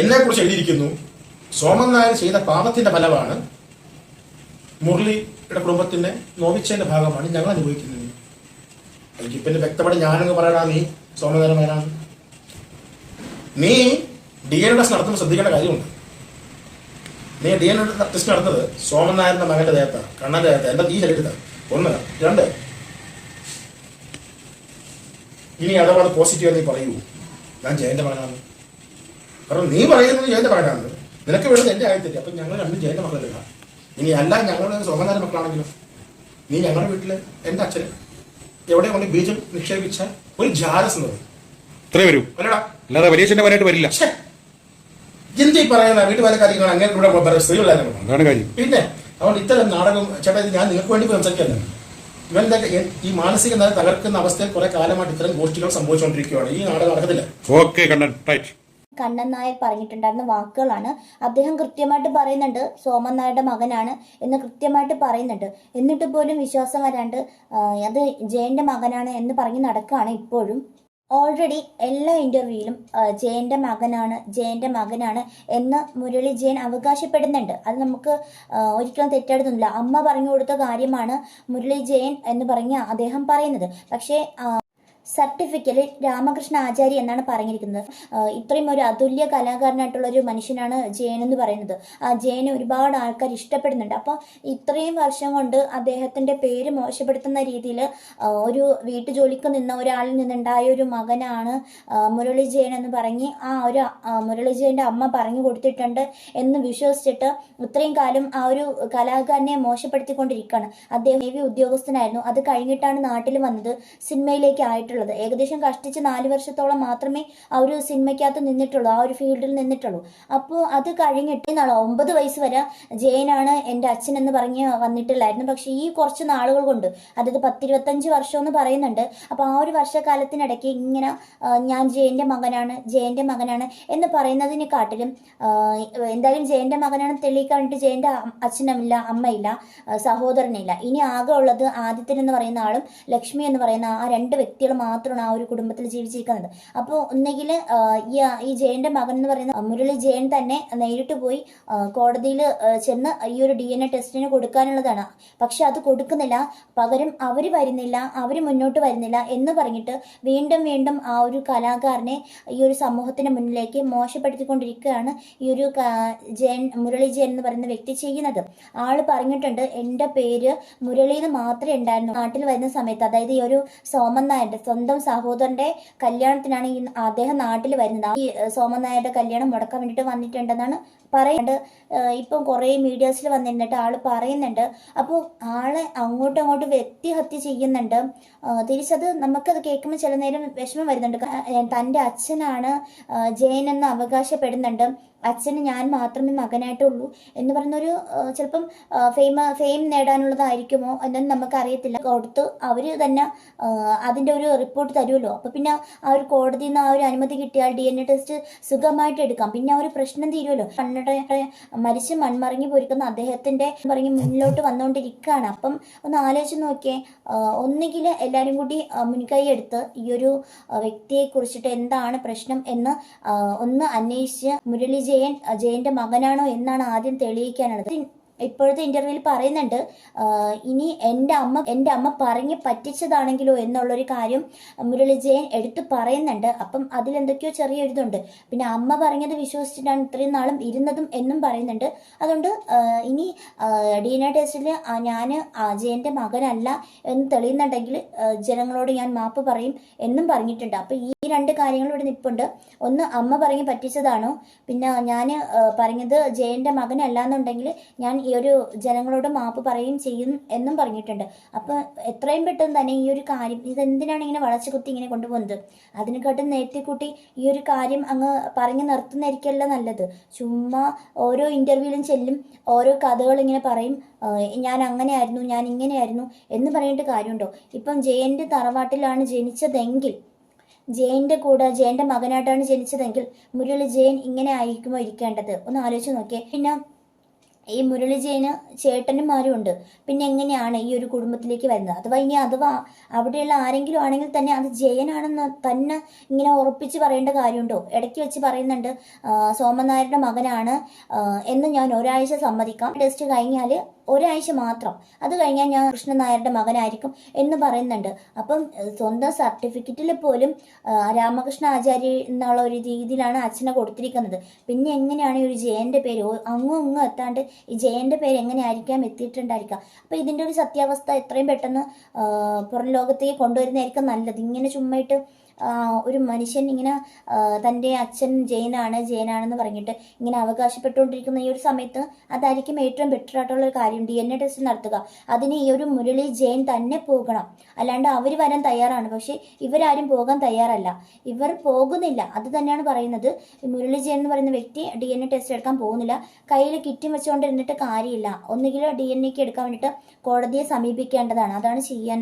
എന്നെ കുറിച്ച് എഴുതിയിരിക്കുന്നു. സോമൻ നായർ ചെയ്ത പാപത്തിന്റെ ഫലമാണ് മുരളിയുടെ കുടുംബത്തിന്റെ നോവിച്ചതിന്റെ ഭാഗമാണ് ഞങ്ങൾ അനുഭവിക്കുന്നത്. എനിക്ക് പിന്നെ വ്യക്തമായിട്ട് ഞാനങ്ങ് പറയണ നീ സോമനായരമാരാണ് നീ ഡി എൻ ടെസ്റ്റ് നടത്തുമ്പോൾ ശ്രദ്ധിക്കേണ്ട കാര്യമുണ്ട്. നീ ഡി എൻ ടെസ്റ്റ് നടത്തുന്നത് സോമൻ നായരുടെ മകന്റെ ദേഹത്താണ് കണ്ണന്റെ ദേഹത്ത എന്റെ ഈ ശരീരത്താണ് ഒന്ന് രണ്ട്. ഇനി അഥവാ പോസിറ്റീവ് നീ പറയൂ. ഞാൻ ജയന്റെ മകനാണ്. കാരണം നീ പറയുന്നത് ജയന്റെ മകനാണ് നിനക്ക് വേണ്ടത് എന്റെ ആയത്തില്ല അപ്പൊ ഞങ്ങൾ രണ്ടും ജയന്റെ മക്കളല്ല? ഇനി അല്ല ഞങ്ങളുടെ സോമനാഥ മക്കളാണെങ്കിലും നീ ഞങ്ങളുടെ വീട്ടിൽ എന്റെ അച്ഛൻ എവിടെ കൊണ്ട് ബീജം നിക്ഷേപിച്ച ഒരു ജാരസ് എന്ന് പറയും. ഇത്രേ വരൂ. അല്ലടാ. അല്ലാതെ വലിയ പനായിട്ട് വരില്ല. ഛെ, പറയുന്ന വീട്ടുപാല കാര്യങ്ങൾ അങ്ങനെ ഇവിടെ സ്ത്രീകളായിരുന്നു കാര്യം. പിന്നെ അതുകൊണ്ട് ഇത്തരം നാടകം ചേട്ടാ ഞാൻ നിങ്ങൾക്ക് വേണ്ടി സംസാരിക്കല്ല ഇവന്റെ ഈ മാനസിക നില തകർക്കുന്ന അവസ്ഥയിൽ കുറെ കാലമായിട്ട് ഇത്തരം ഗോഷ്ഠികൾ സംഭവിച്ചുകൊണ്ടിരിക്കുകയാണ്. ഈ നാടകം നടക്കത്തില്ല. ഓക്കെ റൈറ്റ് കണ്ണൻ നായർ പറഞ്ഞിട്ടുണ്ടായിരുന്ന വാക്കുകളാണ്. അദ്ദേഹം കൃത്യമായിട്ട് പറയുന്നുണ്ട് സോമൻ നായരുടെ മകനാണ് എന്ന് കൃത്യമായിട്ട് പറയുന്നുണ്ട്. എന്നിട്ട് പോലും വിശ്വാസം വരാണ്ട് അത് ജയന്റെ മകനാണ് എന്ന് പറഞ്ഞ് നടക്കുകയാണ് ഇപ്പോഴും. ഓൾറെഡി എല്ലാ ഇന്റർവ്യൂയിലും ജയന്റെ മകനാണ് ജയന്റെ മകനാണ് എന്ന് മുരളി ജയൻ അവകാശപ്പെടുന്നുണ്ട്. അത് നമുക്ക് ഒരിക്കലും തെറ്റെടുത്തുന്നില്ല അമ്മ പറഞ്ഞു കൊടുത്ത കാര്യമാണ് മുരളി ജയൻ എന്ന് പറഞ്ഞ് അദ്ദേഹം പറയുന്നത്. പക്ഷേ സർട്ടിഫിക്കറ്റ് രാമകൃഷ്ണ ആചാരി എന്നാണ് പറഞ്ഞിരിക്കുന്നത്. ഇത്രയും ഒരു അതുല്യ കലാകാരനായിട്ടുള്ള ഒരു മനുഷ്യനാണ് ജയൻ എന്ന് പറയുന്നത്. ആ ജയനെ ഒരുപാട് ആൾക്കാർ ഇഷ്ടപ്പെടുന്നുണ്ട്. അപ്പോൾ ഇത്രയും വർഷം കൊണ്ട് അദ്ദേഹത്തിന്റെ പേര് മോശപ്പെടുത്തുന്ന രീതിയിൽ ഒരു വീട്ടുജോലിക്ക് നിന്ന ഒരാളിൽ നിന്നുണ്ടായ ഒരു മകനാണ് മുരളി ജയൻ എന്ന് പറഞ്ഞ് ആ ഒരു മുരളി ജയന്റെ അമ്മ പറഞ്ഞു കൊടുത്തിട്ടുണ്ട് എന്ന് വിശ്വസിച്ചിട്ട് ഇത്രയും കാലം ആ ഒരു കലാകാരനെ മോശപ്പെടുത്തിക്കൊണ്ടിരിക്കുകയാണ്. അദ്ദേഹം നേവി ഉദ്യോഗസ്ഥനായിരുന്നു. അത് കഴിഞ്ഞിട്ടാണ് നാട്ടിൽ വന്നത്. സിനിമയിലേക്ക് ആയിട്ടുള്ളത്. ഏകദേശം കഷ്ടിച്ച് നാല് വർഷത്തോളം മാത്രമേ ആ ഒരു സിനിമയ്ക്കകത്ത് നിന്നിട്ടുള്ളൂ ആ ഒരു ഫീൽഡിൽ നിന്നിട്ടുള്ളൂ. അപ്പോൾ അത് കഴിഞ്ഞിട്ട് നാളെ ഒമ്പത് വയസ്സ് വരെ ജയനാണ് എന്റെ അച്ഛൻ എന്ന് പറഞ്ഞ് വന്നിട്ടില്ലായിരുന്നു. പക്ഷേ ഈ കുറച്ച് നാളുകൾ കൊണ്ട് അതായത് പത്തിരുപത്തഞ്ച് വർഷം എന്ന് പറയുന്നുണ്ട് അപ്പോൾ ആ ഒരു വർഷക്കാലത്തിനിടയ്ക്ക് ഇങ്ങനെ ഞാൻ ജയന്റെ മകനാണ് ജയന്റെ മകനാണ് എന്ന് പറയുന്നതിനെക്കാട്ടിലും കാട്ടിലും എന്തായാലും ജയന്റെ മകനാണ് തെളിയിക്കാൻ വേണ്ടിയിട്ട് ജയന്റെ അച്ഛനുമില്ല അമ്മയില്ല സഹോദരനില്ല. ഇനി ആകെ ഉള്ളത് ആദിത്യൻ എന്ന് പറയുന്ന ആളും ലക്ഷ്മി എന്ന് പറയുന്ന ആ രണ്ട് വ്യക്തികൾ മാത്രമാണ് ആ ഒരു കുടുംബത്തിൽ ജീവിച്ചിരിക്കുന്നത്. അപ്പോൾ ഒന്നെങ്കിൽ ഈ ജയന്റെ മകൻ എന്ന് പറയുന്ന മുരളി ജയൻ തന്നെ നേരിട്ട് പോയി കോടതിയിൽ ചെന്ന് ഈ ഒരു ഡി എൻ എ ടെസ്റ്റിന് കൊടുക്കാനുള്ളതാണ്. പക്ഷെ അത് കൊടുക്കുന്നില്ല. പകരം അവർ വരുന്നില്ല അവർ മുന്നോട്ട് വരുന്നില്ല എന്ന് പറഞ്ഞിട്ട് വീണ്ടും വീണ്ടും ആ ഒരു കലാകാരനെ ഈ ഒരു സമൂഹത്തിന് മുന്നിലേക്ക് മോശപ്പെടുത്തിക്കൊണ്ടിരിക്കുകയാണ് ഈ ഒരു ജയൻ മുരളി ജയൻ എന്ന് പറയുന്ന വ്യക്തി ചെയ്യുന്നത്. ആൾ പറഞ്ഞിട്ടുണ്ട് എന്റെ പേര് മുരളി എന്ന് മാത്രമേ ഉണ്ടായിരുന്നു നാട്ടിൽ വരുന്ന സമയത്ത് അതായത് ഈ ഒരു സോമൻ നായരുടെ സ്വന്തം സഹോദരന്റെ കല്യാണത്തിനാണ് ഈ അദ്ദേഹം നാട്ടിൽ വരുന്നത്. ഈ സോമൻ നായരുടെ കല്യാണം മുടക്കാൻ വേണ്ടിയിട്ട് വന്നിട്ടുണ്ടെന്നാണ് പറയുന്നുണ്ട് ഇപ്പം കുറേ മീഡിയാസിൽ വന്നിരുന്നിട്ട് ആൾ പറയുന്നുണ്ട്. അപ്പോൾ ആളെ അങ്ങോട്ടും അങ്ങോട്ടും വ്യക്തിഹത്യ ചെയ്യുന്നുണ്ട്. തിരിച്ചത് നമുക്കത് കേൾക്കുമ്പോൾ ചില നേരം വിഷമം വരുന്നുണ്ട്. തന്റെ അച്ഛനാണ് ജയൻ എന്ന് അവകാശപ്പെടുന്നുണ്ട്. അച്ഛന് ഞാൻ മാത്രമേ മകനായിട്ടുള്ളൂ എന്ന് ഏഹ് ചിലപ്പം ഫെയിം ഫെയിം നേടാനുള്ളതായിരിക്കുമോ എന്നൊന്നും നമുക്കറിയത്തില്ല. കൊടുത്ത് അവർ തന്നെ അതിന്റെ ഒരു റിപ്പോർട്ട് തരുമല്ലോ. അപ്പോൾ പിന്നെ ആ ഒരു കോടതിയിൽ നിന്ന് ആ ഒരു അനുമതി കിട്ടിയാൽ ഡി എൻ എ ടെസ്റ്റ് സുഖമായിട്ട് എടുക്കാം. പിന്നെ ആ ഒരു പ്രശ്നം തീരുമല്ലോ. മണ്ണടെ മരിച്ച് മൺമറങ്ങി പോയിരിക്കുന്ന അദ്ദേഹത്തിന്റെ പറഞ്ഞ് മുന്നിലോട്ട് വന്നുകൊണ്ടിരിക്കുകയാണ് അപ്പം ഒന്ന് ആലോചിച്ച് നോക്കിയേ ഒന്നുകിൽ എല്ലാവരും കൂടി മുൻകൈ എടുത്ത് ഈ ഒരു വ്യക്തിയെ കുറിച്ചിട്ട് എന്താണ് പ്രശ്നം എന്ന് ഒന്ന് അന്വേഷിച്ച് മുരളി ജയൻ ജയന്റെ മകനാണോ എന്നാണ് ആദ്യം തെളിയിക്കാനുള്ളത്. ഇപ്പോഴത്തെ ഇന്റർവ്യൂവിൽ പറയുന്നുണ്ട് ഇനി എന്റെ അമ്മ എന്റെ അമ്മ പറഞ്ഞ് പറ്റിച്ചതാണെങ്കിലോ എന്നുള്ളൊരു കാര്യം മുരളി ജയൻ എടുത്തു പറയുന്നുണ്ട്. അപ്പം അതിലെന്തൊക്കെയോ ചെറിയ എഴുതുണ്ട് പിന്നെ അമ്മ പറഞ്ഞത് വിശ്വസിച്ചിട്ടാണ് ഇത്രയും നാളും ഇരുന്നതും എന്നും പറയുന്നുണ്ട്. അതുകൊണ്ട് ഇനി ഡി എൻ എ ടെസ്റ്റിൽ ഞാൻ ജയന്റെ മകനല്ല എന്ന് തെളിയുന്നുണ്ടെങ്കിൽ ജനങ്ങളോട് ഞാൻ മാപ്പ് പറയും എന്നും പറഞ്ഞിട്ടുണ്ട്. അപ്പം ഈ രണ്ട് കാര്യങ്ങൾ ഇവിടെ നിൽപ്പുണ്ട്. ഒന്ന് അമ്മ പറഞ്ഞ് പറ്റിച്ചതാണോ? പിന്നെ ഞാൻ പറഞ്ഞത് ജയന്റെ മകനല്ല എന്നുണ്ടെങ്കിൽ ഞാൻ ഈ ഒരു ജനങ്ങളോട് മാപ്പ് പറയുകയും ചെയ്യും എന്നും പറഞ്ഞിട്ടുണ്ട്. അപ്പോൾ എത്രയും പെട്ടെന്ന് തന്നെ ഈ ഒരു കാര്യം ഇതെന്തിനാണ് ഇങ്ങനെ വളച്ചു കുത്തി ഇങ്ങനെ കൊണ്ടുപോകുന്നത്? അതിനെക്കാട്ടും നേരത്തെ കൂട്ടി ഈ ഒരു കാര്യം അങ്ങ് പറഞ്ഞു നിർത്തുന്നതായിരിക്കല്ല നല്ലത്. ചുമ്മാ ഓരോ ഇന്റർവ്യൂവിലും ചെല്ലും ഓരോ കഥകൾ ഇങ്ങനെ പറയും ഞാൻ അങ്ങനെയായിരുന്നു ഞാൻ ഇങ്ങനെയായിരുന്നു എന്ന് പറഞ്ഞിട്ട് കാര്യമുണ്ടോ? ഇപ്പം ജയന്റെ തറവാട്ടിലാണ് ജനിച്ചതെങ്കിൽ ജയന്റെ കൂടെ ജയന്റെ മകനായിട്ടാണ് ജനിച്ചതെങ്കിൽ മുരളി ജയൻ ഇങ്ങനെ ആയിരിക്കുമോ ഇരിക്കേണ്ടത്? ഒന്ന് ആലോചിച്ച് നോക്കിയേ. പിന്നെ ഈ മുരളി ജയന് ചേട്ടനുമാരും ഉണ്ട്. പിന്നെ എങ്ങനെയാണ് ഈ ഒരു കുടുംബത്തിലേക്ക് വരുന്നത്? അഥവാ ഇനി അഥവാ അവിടെയുള്ള ആരെങ്കിലും ആണെങ്കിൽ തന്നെ അത് ജയനാണെന്ന് തന്നെ ഇങ്ങനെ ഉറപ്പിച്ച് പറയേണ്ട കാര്യമുണ്ടോ? ഇടയ്ക്ക് വെച്ച് പറയുന്നുണ്ട് സോമനായരുടെ മകനാണ് എന്ന് ഞാൻ ഒരാഴ്ച സമ്മതിക്കാം. ടെസ്റ്റ് കഴിഞ്ഞാൽ ഒരാഴ്ച മാത്രം. അത് കഴിഞ്ഞാൽ ഞാൻ കൃഷ്ണൻ നായരുടെ മകനായിരിക്കും എന്ന് പറയുന്നുണ്ട്. അപ്പം സ്വന്തം സർട്ടിഫിക്കറ്റിൽ പോലും രാമകൃഷ്ണ ആചാര്യ എന്നുള്ള ഒരു രീതിയിലാണ് അച്ഛനെ കൊടുത്തിരിക്കുന്നത്. പിന്നെ എങ്ങനെയാണ് ഒരു ജയന്റെ പേര്? അങ്ങും അങ്ങും എത്താണ്ട് ഈ ജയന്റെ പേര് എങ്ങനെയായിരിക്കാം എത്തിയിട്ടുണ്ടായിരിക്കാം? അപ്പം ഇതിന്റെ ഒരു സത്യാവസ്ഥ എത്രയും പെട്ടെന്ന് പുറം ലോകത്തേക്ക് കൊണ്ടുവരുന്നതായിരിക്കും നല്ലത്. ഇങ്ങനെ ചുമ്മായിട്ട് ഒരു മനുഷ്യൻ ഇങ്ങനെ തന്റെ അച്ഛൻ ജയനാണ് ജയനാണെന്ന് പറഞ്ഞിട്ട് ഇങ്ങനെ അവകാശപ്പെട്ടുകൊണ്ടിരിക്കുന്ന ഈ ഒരു സമയത്ത് അതായിരിക്കും ഏറ്റവും ബെറ്റർ ആയിട്ടുള്ള ഒരു കാര്യം ഡി എൻ എ ടെസ്റ്റ് നടത്തുക. അതിന് ഈ ഒരു മുരളി ജയൻ തന്നെ പോകണം. അല്ലാണ്ട് അവർ വരാൻ തയ്യാറാണ്. പക്ഷേ ഇവരാരും പോകാൻ തയ്യാറല്ല. ഇവർ പോകുന്നില്ല. അത് തന്നെയാണ് പറയുന്നത്. മുരളി ജയൻ എന്ന് പറയുന്ന വ്യക്തി ഡി എൻ എ ടെസ്റ്റ് എടുക്കാൻ പോകുന്നില്ല. കയ്യിൽ കിറ്റും വെച്ചുകൊണ്ട് ഇരുന്നിട്ട് കാര്യമില്ല. ഒന്നുകിൽ ഡി എൻ എക്ക് എടുക്കാൻ വേണ്ടിയിട്ട് കോടതിയെ സമീപിക്കേണ്ടതാണ്. അതാണ് ചെയ്യാൻ